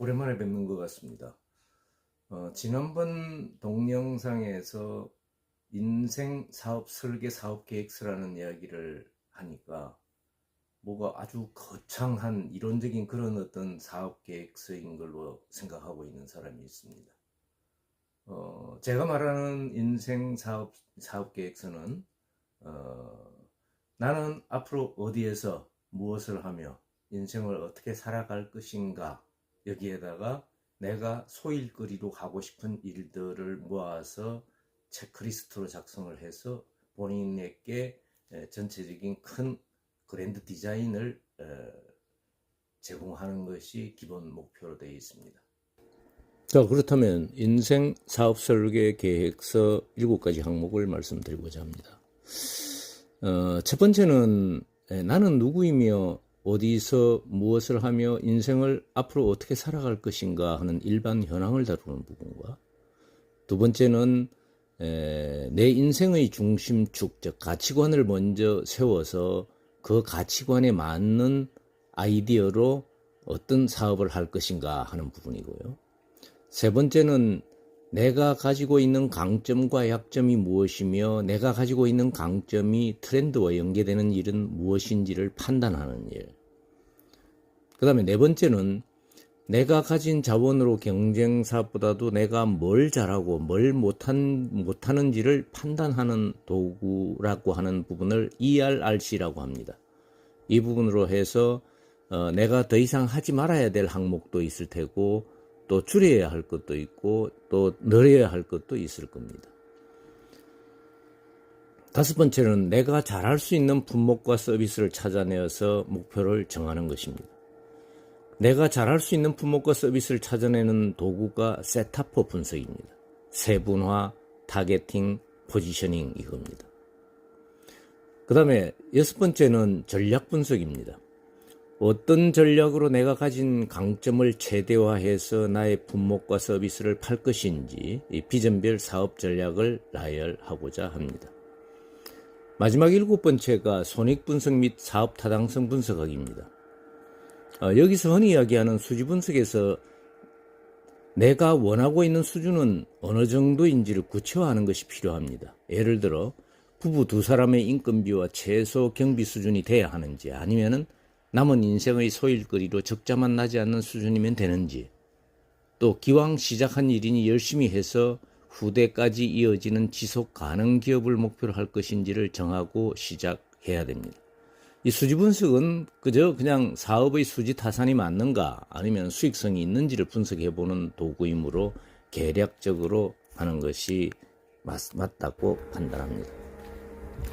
오랜만에 뵙는 것 같습니다. 어, 지난번 동영상에서 인생 사업 설계 사업 계획서라는 이야기를 하니까 뭐가 아주 거창한 이론적인 그런 어떤 사업 계획서인 걸로 생각하고 있는 사람이 있습니다. 어, 제가 말하는 인생 사업 사업 계획서는 어, 나는 앞으로 어디에서 무엇을 하며 인생을 어떻게 살아갈 것인가 여기에다가 내가 소일거리로 하고 싶은 일들을 모아서 체크리스트로 작성을 해서 본인에게 에, 전체적인 큰 그랜드 디자인을 에, 제공하는 것이 기본 목표로 되어 있습니다. 자, 그렇다면 인생 사업 설계 계획서 7가지 항목을 말씀드리고자 합니다. 어, 첫 번째는 에, 나는 누구이며 어디서 무엇을 하며 인생을 앞으로 어떻게 살아갈 것인가 하는 일반 현황을 다루는 부분과 두 번째는 에, 내 인생의 중심축, 즉 가치관을 먼저 세워서 그 가치관에 맞는 아이디어로 어떤 사업을 할 것인가 하는 부분이고요. 세 번째는 내가 가지고 있는 강점과 약점이 무엇이며 내가 가지고 있는 강점이 트렌드와 연계되는 일은 무엇인지를 판단하는 일. 그 다음에 네 번째는 내가 가진 자원으로 경쟁사보다도 내가 뭘 잘하고 뭘 못한, 못하는지를 판단하는 도구라고 하는 부분을 ERRC라고 합니다. 이 부분으로 해서 어, 내가 더 이상 하지 말아야 될 항목도 있을 테고 또 줄여야 할 것도 있고 또 늘려야 할 것도 있을 겁니다. 다섯 번째는 내가 잘할 수 있는 품목과 서비스를 찾아내어서 목표를 정하는 것입니다. 내가 잘할 수 있는 품목과 서비스를 찾아내는 도구가 세타포 분석입니다. 세분화, 타겟팅, 포지셔닝 이겁니다. 그 다음에 여섯 번째는 전략 분석입니다. 어떤 전략으로 내가 가진 강점을 최대화해서 나의 품목과 서비스를 팔 것인지 비전별 사업 전략을 나열하고자 합니다. 마지막 일곱 번째가 손익 분석 및 사업 타당성 분석학입니다. 어, 여기서 흔히 이야기하는 수지 분석에서 내가 원하고 있는 수준은 어느 정도인지를 구체화하는 것이 필요합니다. 예를 들어 부부 두 사람의 인건비와 최소 경비 수준이 돼야 하는지 아니면은 남은 인생의 소일거리로 적자만 나지 않는 수준이면 되는지 또 기왕 시작한 일이니 열심히 해서 후대까지 이어지는 지속 가능 기업을 목표로 할 것인지를 정하고 시작해야 됩니다. 이 수지 분석은 그저 그냥 사업의 수지 타산이 맞는가 아니면 수익성이 있는지를 분석해 보는 도구이므로 계략적으로 하는 것이 맞, 맞다고 판단합니다.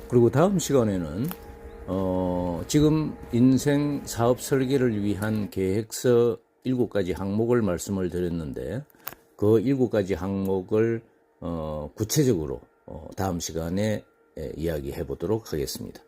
그리고 다음 시간에는 어, 지금 인생 사업 설계를 위한 계획서 7가지 항목을 말씀을 드렸는데 그 7가지 항목을 어, 구체적으로 어, 다음 시간에 에, 이야기해 보도록 하겠습니다.